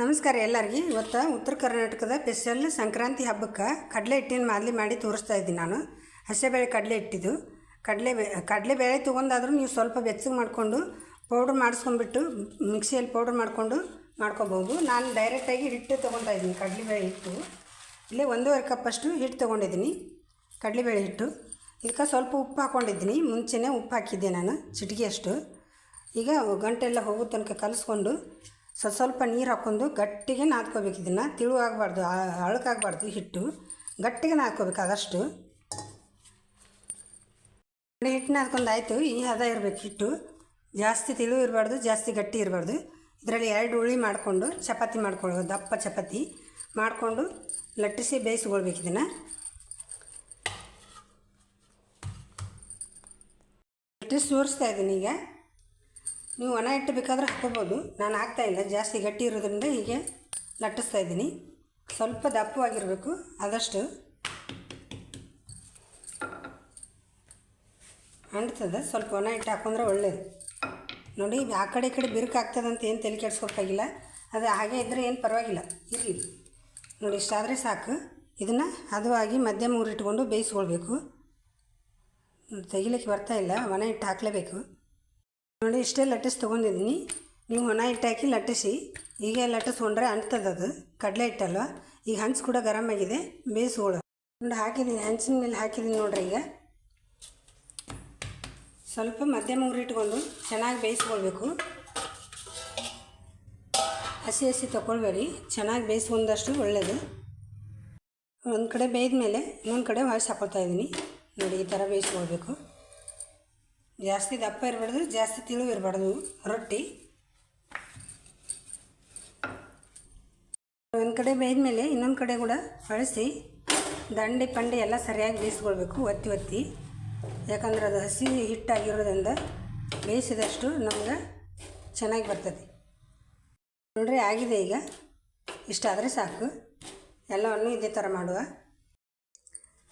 ನಮಸ್ಕಾರ ಎಲ್ಲರಿಗೆ. ಇವತ್ತು ಉತ್ತರ ಕರ್ನಾಟಕದ ಸ್ಪೆಷಲ್ ಸಂಕ್ರಾಂತಿ ಹಬ್ಬಕ್ಕೆ ಕಡಲೆ ಹಿಟ್ಟಿನ ಮಾದಲಿ ಮಾಡಿ ತೋರಿಸ್ತಾ ಇದ್ದೀನಿ ನಾನು. ಹಸೆಬೇಳೆ ಕಡಲೆ ಹಿಟ್ಟಿದ್ದು ಕಡಲೆ ಬೇ ಕಡಲೆಬೇಳೆ ತೊಗೊಂಡಾದ್ರೂ ನೀವು ಸ್ವಲ್ಪ ಬೆಚ್ಚಗೆ ಮಾಡಿಕೊಂಡು ಪೌಡ್ರ್ ಮಾಡಿಸ್ಕೊಂಡ್ಬಿಟ್ಟು ಮಿಕ್ಸಿಯಲ್ಲಿ ಪೌಡ್ರ್ ಮಾಡಿಕೊಂಡು ಮಾಡ್ಕೊಬೋದು. ನಾನು ಡೈರೆಕ್ಟಾಗಿ ಹಿಟ್ಟು ತೊಗೊತಾ ಇದ್ದೀನಿ ಕಡಲೆಬೇಳೆ ಹಿಟ್ಟು. ಇಲ್ಲೇ ಒಂದೂವರೆ ಕಪ್ಪಷ್ಟು ಹಿಟ್ಟು ತೊಗೊಂಡಿದ್ದೀನಿ ಕಡಲೆಬೇಳೆ ಹಿಟ್ಟು. ಇದಕ್ಕೆ ಸ್ವಲ್ಪ ಉಪ್ಪು ಹಾಕ್ಕೊಂಡಿದ್ದೀನಿ ಮುಂಚೆನೇ ಉಪ್ಪು ಹಾಕಿದ್ದೆ ನಾನು, ಚಿಟಿಕೆಯಷ್ಟು. ಈಗ ಗಂಟೆಲ್ಲ ಹೋಗೋ ತನಕ ಕಲಿಸ್ಕೊಂಡು ಸ್ವಲ್ಪ ಸ್ವಲ್ಪ ನೀರು ಹಾಕ್ಕೊಂಡು ಗಟ್ಟಿಗೆ ನಾದ್ಕೋಬೇಕು ಇದನ್ನು. ತಿಳು ಆಗಬಾರ್ದು ಅಳಕಾಗಬಾರ್ದು ಹಿಟ್ಟು. ಗಟ್ಟಿಗೆ ನಾದ್ಕೋಬೇಕು ಆದಷ್ಟು ಹಿಟ್ಟು ನಾದ್ಕೊಂಡು ಆಯಿತು ಈ ಹದ ಇರಬೇಕು ಹಿಟ್ಟು. ಜಾಸ್ತಿ ತಿಳು ಇರಬಾರ್ದು, ಜಾಸ್ತಿ ಗಟ್ಟಿ ಇರಬಾರ್ದು. ಇದರಲ್ಲಿ ಎರಡು ಉಳಿ ಮಾಡಿಕೊಂಡು ಚಪಾತಿ ಮಾಡ್ಕೊಳ್ಳೋದು, ದಪ್ಪ ಚಪಾತಿ ಮಾಡಿಕೊಂಡು ಲಟ್ಟಿಸಿ ಬೇಯಿಸ್ಕೊಳ್ಬೇಕು ಇದನ್ನು. ಲಟ್ಟಿಸಿ ಸೋರಿಸ್ತಾ ಇದ್ದೀನಿ ಈಗ. ನೀವು ಒಣ ಹಿಟ್ಟು ಬೇಕಾದ್ರೆ ಹಾಕೋಬೋದು ನಾನು ಹಾಕ್ತಾಯಿಲ್ಲ ಜಾಸ್ತಿ ಗಟ್ಟಿ ಇರೋದ್ರಿಂದ ಹೀಗೆ ಲಟ್ಟಿಸ್ತಾ ಇದ್ದೀನಿ. ಸ್ವಲ್ಪ ದಪ್ಪವಾಗಿರಬೇಕು, ಆದಷ್ಟು. ಅಂಟ್ತದೆ, ಸ್ವಲ್ಪ ಒಣ ಹಿಟ್ಟು ಹಾಕೊಂಡ್ರೆ ಒಳ್ಳೇದು. ನೋಡಿ, ಆ ಕಡೆ ಈ ಕಡೆ ಬಿರುಕು ಆಗ್ತದಂತ ಏನು ತಲೆ ಕೆಡ್ಸ್ಕೊಬೇಕಾಗಿಲ್ಲ ಅದು ಹಾಗೆ ಇದ್ದರೆ ಏನು ಪರವಾಗಿಲ್ಲ, ಇರಲಿ. ನೋಡಿ ಇಷ್ಟಾದರೆ ಸಾಕು. ಇದನ್ನು ಹದವಾಗಿ ಮಧ್ಯಮ ಊರಿಟ್ಕೊಂಡು ಬೇಯಿಸ್ಕೊಳ್ಬೇಕು. ತೆಗಿಲಿಕ್ಕೆ ಬರ್ತಾಯಿಲ್ಲ ಒಣ ಹಿಟ್ಟು ಹಾಕಲೇಬೇಕು. ನೋಡಿ, ಇಷ್ಟೇ ಲಟ್ಟಿಸ್ ತೊಗೊಂಡಿದ್ದೀನಿ. ನೀವು ಒಣ ಹಿಟ್ಟು ಹಾಕಿ ಲಟ್ಟಿಸಿ. ಈಗ ಲಟ್ಟಿಸ್ಕೊಂಡ್ರೆ ಅಂಟ್ತದೆ ಅದು. ಕಡಲೆ ಹಿಟ್ಟಲ್ವ? ಈಗ ಹಂಚು ಕೂಡ ಗರಮ್ ಆಗಿದೆ ಬೇಯಿಸ್ಕೊಳ್ಳೋ ನೋಡಿ ಹಾಕಿದ್ದೀನಿ. ಹಂಚಿನ ಮೇಲೆ ಹಾಕಿದ್ದೀನಿ ನೋಡ್ರಿ ಈಗ. ಸ್ವಲ್ಪ ಮಧ್ಯಮ ಉರಿಟ್ಕೊಂಡು ಚೆನ್ನಾಗಿ ಬೇಯಿಸ್ಕೊಳ್ಬೇಕು. ಹಸಿ ಹಸಿ ತೊಗೊಳ್ಬೇಡಿ. ಚೆನ್ನಾಗಿ ಬೇಯಿಸ್ಕೊಂಡಷ್ಟು ಒಳ್ಳೆಯದು ಒಂದು ಕಡೆ ಬೇಯ್ದ ಮೇಲೆ ಇನ್ನೊಂದು ಕಡೆ ವಾಯ್ಸ್ ಹಾಕೊಳ್ತಾ ಇದ್ದೀನಿ. ನೋಡಿ, ಈ ಥರ ಬೇಯಿಸ್ಕೊಳ್ಬೇಕು. ಜಾಸ್ತಿ ದಪ್ಪ ಇರಬಾರ್ದು, ಜಾಸ್ತಿ ತಿಳು ಇರಬಾರ್ದು. ರೊಟ್ಟಿ. ಒಂದು ಕಡೆ ಬೇಯ್ದಮೇಲೆ ಇನ್ನೊಂದು ಕಡೆ ಕೂಡ ಅಳಿಸಿ ದಂಡೆ ಪಂಡೆ ಎಲ್ಲ ಸರಿಯಾಗಿ ಬೇಯಿಸ್ಕೊಳ್ಬೇಕು, ಒತ್ತಿ ಒತ್ತಿ. ಯಾಕಂದ್ರೆ ಅದು ಹಸಿ ಹಿಟ್ಟಾಗಿರೋದ್ರಿಂದ ಬೇಯಿಸಿದಷ್ಟು ನಮ್ಗೆ ಚೆನ್ನಾಗಿ ಬರ್ತದೆ. ನೋಡ್ರಿ, ಆಗಿದೆ ಈಗ. ಇಷ್ಟಾದರೆ ಸಾಕು. ಎಲ್ಲವನ್ನು ಇದೇ ಥರ ಮಾಡುವ.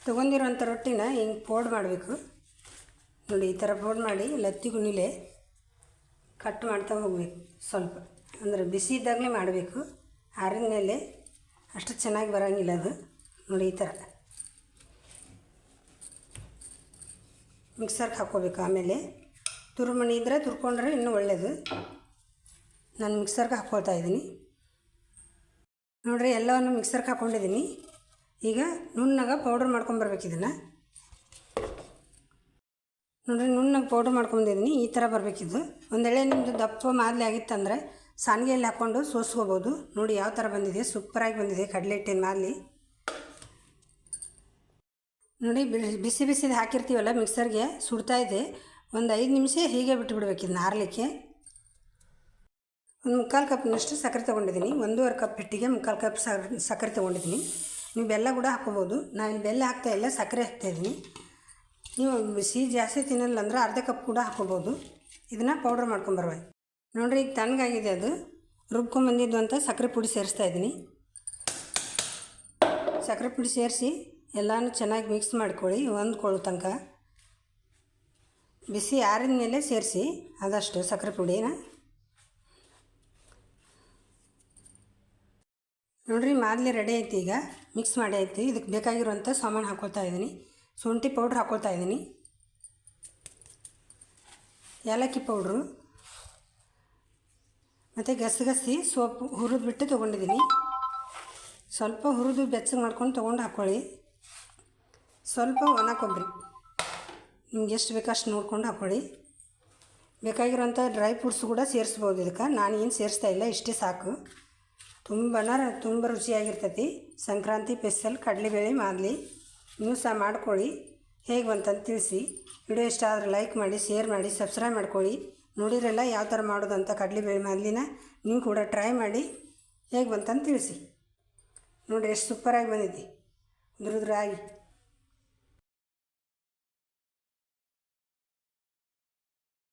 ತೊಗೊಂಡಿರೋಂಥ ರೊಟ್ಟಿನ ಹಿಂಗೆ ಪೋಡ್ ಮಾಡಬೇಕು. ನೋಡಿ ಈ ಥರ ಫೋಲ್ಡ್ ಮಾಡಿ ಲತ್ತಿ ಗುಣಿಲೆ ಕಟ್ ಮಾಡ್ತಾ ಹೋಗಬೇಕು ಸ್ವಲ್ಪ. ಅಂದರೆ ಬಿಸಿ ಇದ್ದಾಗಲೇ ಮಾಡಬೇಕು. ಆರಿದ ಮೇಲೆ ಅಷ್ಟು ಚೆನ್ನಾಗಿ ಬರೋಂಗಿಲ್ಲ ಅದು. ನೋಡಿ ಈ ಥರ. ಮಿಕ್ಸರ್ಗೆ ಹಾಕ್ಕೋಬೇಕು ಆಮೇಲೆ. ತುರುಮಣಿ ಇದ್ದರೆ ತುರ್ಕೊಂಡ್ರೆ ಇನ್ನೂ ಒಳ್ಳೆಯದು ನಾನು ಮಿಕ್ಸರ್ಗೆ ಹಾಕ್ಕೊಳ್ತಾ ಇದ್ದೀನಿ. ನೋಡಿರಿ ಎಲ್ಲವನ್ನು ಮಿಕ್ಸರ್ಗೆ ಹಾಕ್ಕೊಂಡಿದ್ದೀನಿ. ಈಗ ನುಣ್ಣಗೆ ಪೌಡ್ರ್ ಮಾಡ್ಕೊಂಬರ್ಬೇಕು ಇದನ್ನು. ನೋಡಿರಿ, ನುಣ್ಣಗೆ ಪೌಡ್ರ್ ಮಾಡ್ಕೊಂಡಿದ್ದೀನಿ ಈ ಥರ ಬರಬೇಕಿದ್ದು ಒಂದೆಳೆ ನಿಮ್ಮದು ದಪ್ಪ ಮಾದಲಿ ಆಗಿತ್ತಂದರೆ ಸಾನಿಗೆಯಲ್ಲಿ ಹಾಕ್ಕೊಂಡು ಸೋಸ್ಕೋಬೋದು. ನೋಡಿ ಯಾವ ಥರ ಬಂದಿದೆ ಸೂಪರಾಗಿ ಬಂದಿದೆ ಕಡಲೆ ಹಿಟ್ಟಿನ ಮಾದಲಿ. ನೋಡಿ ಬಿಸಿ ಬಿಸಿದು ಹಾಕಿರ್ತೀವಲ್ಲ ಮಿಕ್ಸರ್ಗೆ ಸುಡ್ತಾ ಇದೆ. ಒಂದು ಐದು ನಿಮಿಷ ಹೀಗೆ ಬಿಟ್ಟುಬಿಡ್ಬೇಕು ಇದನ್ನ ಆರಲಿಕ್ಕೆ ಒಂದು ಮುಕ್ಕಾಲು ಕಪ್ನಷ್ಟು ಸಕ್ಕರೆ ತೊಗೊಂಡಿದ್ದೀನಿ ಒಂದೂವರೆ ಕಪ್ ಹಿಟ್ಟಿಗೆ ಮುಕ್ಕಾಲು ಕಪ್ ಸಕ್ಕರೆ ತೊಗೊಂಡಿದ್ದೀನಿ ನೀವು ಬೆಲ್ಲ ಕೂಡ ಹಾಕ್ಕೋಬೋದು. ನಾನು ಬೆಲ್ಲ ಹಾಕ್ತಾ ಇಲ್ಲ, ಸಕ್ಕರೆ ಹಾಕ್ತಾಯಿದ್ದೀನಿ ನೀವು ಸಿಹಿ ಜಾಸ್ತಿ ತಿನ್ನಲ್ಲ ಅಂದ್ರೆ ಅರ್ಧ ಕಪ್ ಕೂಡ ಹಾಕೋಬೋದು ಇದನ್ನು ಪೌಡ್ರ್ ಮಾಡ್ಕೊಂಬರ್ವ ನೋಡಿರಿ, ಈಗ ತಣ್ಣಗಾಗಿದೆ ಅದು. ರುಬ್ಕೊಂಬಂದಿದ್ದು ಅಂತ ಸಕ್ಕರೆ ಪುಡಿ ಸೇರಿಸ್ತಾ ಇದ್ದೀನಿ. ಸಕ್ಕರೆ ಪುಡಿ ಸೇರಿಸಿ ಎಲ್ಲನೂ ಚೆನ್ನಾಗಿ ಮಿಕ್ಸ್ ಮಾಡ್ಕೊಳ್ಳಿ ಹೊಂದ್ಕೊಳ್ಳೋ ತನಕ. ಬಿಸಿ ಆರಿದ ಮೇಲೆ ಸೇರಿಸಿ, ಆದಷ್ಟು ಸಕ್ಕರೆ ಪುಡಿನ. ನೋಡಿರಿ, ಮಾದಲಿ ರೆಡಿ ಐತಿ ಈಗ. ಮಿಕ್ಸ್ ಮಾಡಿ ಐತಿ. ಇದಕ್ಕೆ ಬೇಕಾಗಿರುವಂಥ ಸಾಮಾನು ಹಾಕ್ಕೊಳ್ತಾ ಇದ್ದೀನಿ. ಶುಂಠಿ ಪೌಡ್ರ್ ಹಾಕ್ಕೊಳ್ತಾ ಇದ್ದೀನಿ. ಏಲಕ್ಕಿ ಪೌಡ್ರು. ಮತ್ತು ಗಸಗಸಿ ಸೋಪು ಹುರಿದು ಬಿಟ್ಟು ತೊಗೊಂಡಿದ್ದೀನಿ. ಸ್ವಲ್ಪ ಹುರಿದು ಬೆಚ್ಚಗೆ ಮಾಡ್ಕೊಂಡು ತೊಗೊಂಡು ಹಾಕ್ಕೊಳ್ಳಿ ಸ್ವಲ್ಪ ಒಣ ಕೊಬ್ಬರಿ. ನಿಮ್ಗೆ ಎಷ್ಟು ಬೇಕಷ್ಟು ನೋಡ್ಕೊಂಡು ಹಾಕ್ಕೊಳ್ಳಿ ಬೇಕಾಗಿರೋಂಥ ಡ್ರೈ ಫ್ರೂಟ್ಸ್ ಕೂಡ ಸೇರಿಸ್ಬೋದು ಇದಕ್ಕೆ. ನಾನು ಏನು ಸೇರಿಸ್ತಾ ಇಲ್ಲ, ಇಷ್ಟೇ ಸಾಕು. ತುಂಬಾ ತುಂಬ ರುಚಿಯಾಗಿರ್ತೈತಿ. ಸಂಕ್ರಾಂತಿ ಸ್ಪೆಷಲ್ ಕಡಲೆಬೇಳೆ, ಮಾದಲಿ. ನೀವು ಸಹ ಮಾಡ್ಕೊಳ್ಳಿ. ಹೇಗೆ ಬಂತಂತ ತಿಳಿಸಿ. ವಿಡಿಯೋ ಇಷ್ಟ ಆದರೆ ಲೈಕ್ ಮಾಡಿ, ಶೇರ್ ಮಾಡಿ, ಸಬ್ಸ್ಕ್ರೈಬ್ ಮಾಡ್ಕೊಳ್ಳಿ. ನೋಡಿರಲ್ಲ ಯಾವ ಥರ ಮಾಡೋದಂತ ಕಡಲೆಬೇಳೆ ಮಾದಲಿನ. ನೀವು ಕೂಡ ಟ್ರೈ ಮಾಡಿ. ಹೇಗೆ ಬಂತಂತ ತಿಳಿಸಿ. ನೋಡಿರಿ, ಎಷ್ಟು ಸೂಪರಾಗಿ ಬಂದಿದೆ. ದುರುದ್ರಾಗಿ.